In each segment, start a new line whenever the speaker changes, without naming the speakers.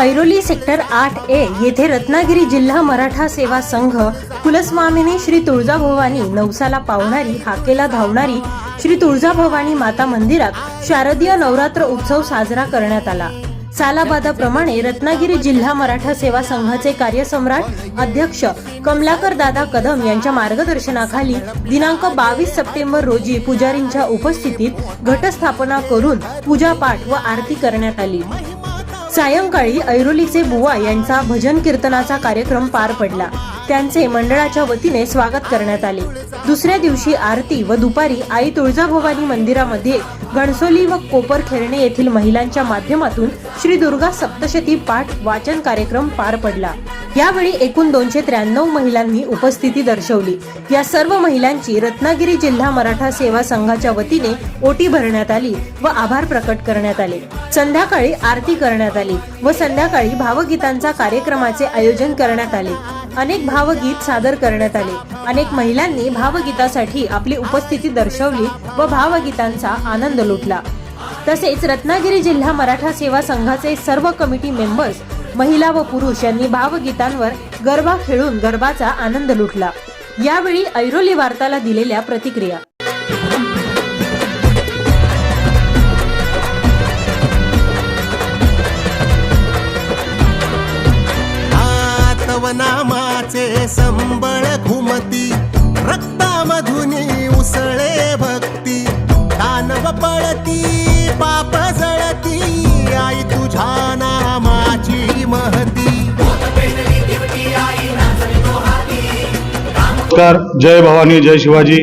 Sector आठ ए येथे रत्नागिरी जिल्हा मराठा सेवा संघ कुलस्वामिनी श्री तुळजाभवानी नवसाला पावणारी हाकेला धावणारी श्री तुळजाभवानी माता मंदिरात शारदीय नवरात्र उत्सव साजरा करण्यात आला. सालाबादाप्रमाणे रत्नागिरी जिल्हा मराठा सेवा संघाचे कार्यसम्राट अध्यक्ष कमलाकर दादा कदम यांच्या मार्गदर्शनाखाली दिनांक बावीस सप्टेंबर रोजी पुजारींच्या उपस्थितीत घटस्थापना करून पूजापाठ व आरती करण्यात आली. सायंकाळी ऐरोलीचे बुवा यांचा भजन कीर्तनाचा कार्यक्रम पार पडला. त्यांचे मंडळाच्या वतीने स्वागत करण्यात आले. दुसऱ्या दिवशी आरती व दुपारी आई तुळजाभवानी मंदिरामध्ये घणसोली व कोपरखेरणे येथील महिलांच्या माध्यमातून श्री दुर्गा सप्तशती पाठ वाचन कार्यक्रम पार पडला. यावेळी एकूण दोनशे त्र्याण्णव महिलांनी उपस्थिती दर्शवली. या सर्व महिलांची रत्नागिरी जिल्हा मराठा सेवा संघाच्या वतीने ओटी भरण्यात आली व आभार प्रकट करण्यात आले. संध्याकाळी आरती करण्यात आली व संध्याकाळी भावगीतांचा कार्यक्रमाचे आयोजन करण्यात आले. अनेक भावगीत सादर करण्यात आले. अनेक महिलांनी भाव भावगीतासाठी आपली उपस्थिती दर्शवली व भावगीतांचा आनंद लुटला. तसेच रत्नागिरी जिल्हा मराठा सेवा संघाचे सर्व कमिटी मेंबर्स महिला व पुरुष यांनी भावगीतांवर गरबा खेळून गरबाचा आनंद लुटला. यावेळी ऐरोली वार्ताला दिलेल्या प्रतिक्रिया.
नामाचे संबळ घुमती. रक्तामधुनी उसळे भक्ती. दानव पळती पाप जळती आई तुझ्या नामाची महती.
नमस्कार जय भवानी जय शिवाजी.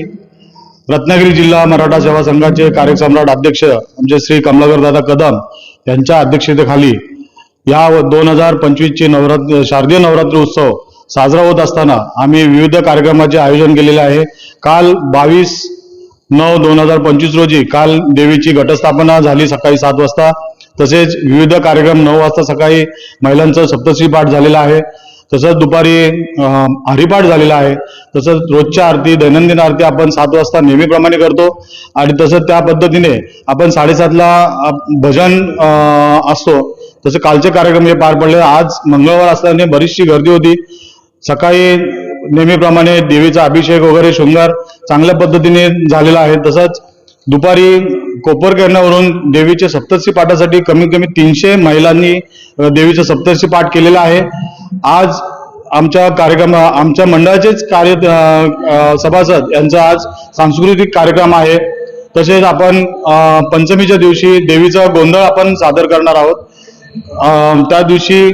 रत्नागिरी जिल्हा मराठा सेवा संघाचे कार्यसम्राट अध्यक्ष आमचे श्री कमलाकर दादा कदम यांच्या अध्यक्षतेखाली या दोन हजार पंचवीसचे नवरात्र शारदीय नवरात्र उत्सव साजरा होत असताना आम्ही विविध कार्यक्रमाचे आयोजन केलेले आहे. काल बावीस नऊ दोन हजार पंचवीस रोजी काल देवीची घटस्थापना झाली सकाळी सात वाजता. तसेच विविध कार्यक्रम नऊ वाजता सकाळी महिलांचा सप्तश्री पाठ झालेला आहे. तसंच दुपारी हरिपाठ झालेला आहे. तसंच रोजच्या आरती दैनंदिन आरती आपण सात वाजता नेहमीप्रमाणे करतो. आणि तसंच त्या पद्धतीने आपण साडेसातला भजन असतो. तसं कालचे कार्यक्रम हे पार पडले. आज मंगळवार असल्याने बरीचशी गर्दी होती. सकाळी नेहमीप्रमाणे देवीचा अभिषेक वगैरे शृंगार चांगल्या पद्धतीने झालेला आहे. तसंच दुपारी कोपरकर्णावरून देवीचे सप्तर्षी पाठासाठी कमीत कमी तीनशे महिलांनी देवीचा सप्तर्षी पाठ केलेला आहे. आज आमच्या कार्यक्रम आमच्या मंडळाचेच कार्य सभासद यांचा आज सांस्कृतिक कार्यक्रम आहे. तसेच आपण पंचमीच्या दिवशी देवीचा गोंधळ आपण सादर करणार आहोत. त्या दिवशी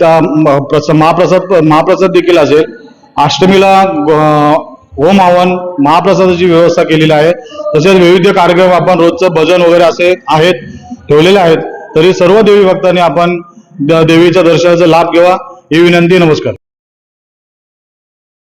त्या म- प्रस- महाप्रसाद महाप्रसाद देखील असेल. अष्टमीला होम हवन महाप्रसादाची व्यवस्था केलेली आहे. तसेच विविध कार्यक्रम आपण रोजचं भजन वगैरे असे आहेत ठेवलेले आहेत. तरी सर्व देवी भक्तांनी आपण द- देवीच्या दर्शनाचा लाभ घ्यावा. ही विनंती नमस्कार.